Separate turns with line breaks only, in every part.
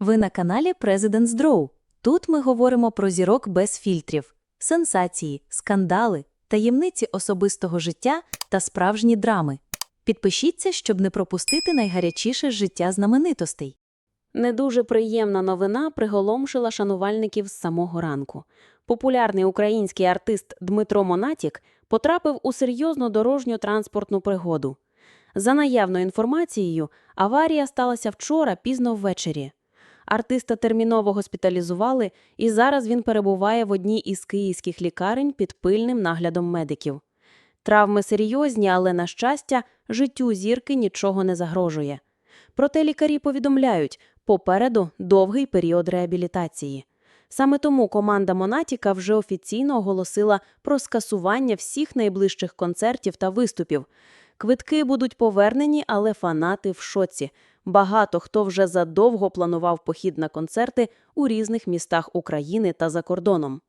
Ви на каналі President's Draw. Тут ми говоримо про зірок без фільтрів, сенсації, скандали, таємниці особистого життя та справжні драми. Підпишіться, щоб не пропустити найгарячіше життя знаменитостей.
Не дуже приємна новина приголомшила шанувальників з самого ранку. Популярний український артист Дмитро Монатік потрапив у серйозну дорожню транспортну пригоду. За наявною інформацією, аварія сталася вчора пізно ввечері. Артиста терміново госпіталізували, і зараз він перебуває в одній із київських лікарень під пильним наглядом медиків. Травми серйозні, але, на щастя, життю зірки нічого не загрожує. Проте лікарі повідомляють, попереду довгий період реабілітації. Саме тому команда Монатіка вже офіційно оголосила про скасування всіх найближчих концертів та виступів. Квитки будуть повернені, але фанати в шоці. Багато хто вже задовго планував похід на концерти у різних містах України та за кордоном.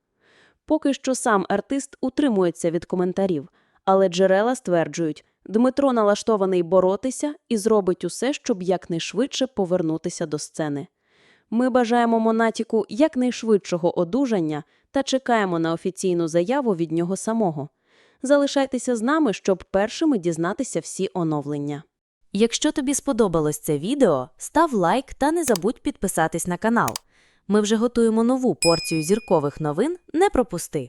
Поки що сам артист утримується від коментарів, але джерела стверджують, Дмитро налаштований боротися і зробить усе, щоб якнайшвидше повернутися до сцени. Ми бажаємо Монатіку якнайшвидшого одужання та чекаємо на офіційну заяву від нього самого. Залишайтеся з нами, щоб першими дізнатися всі оновлення.
Якщо тобі сподобалось це відео, став лайк та не забудь підписатись на канал. Ми вже готуємо нову порцію зіркових новин. Не пропусти!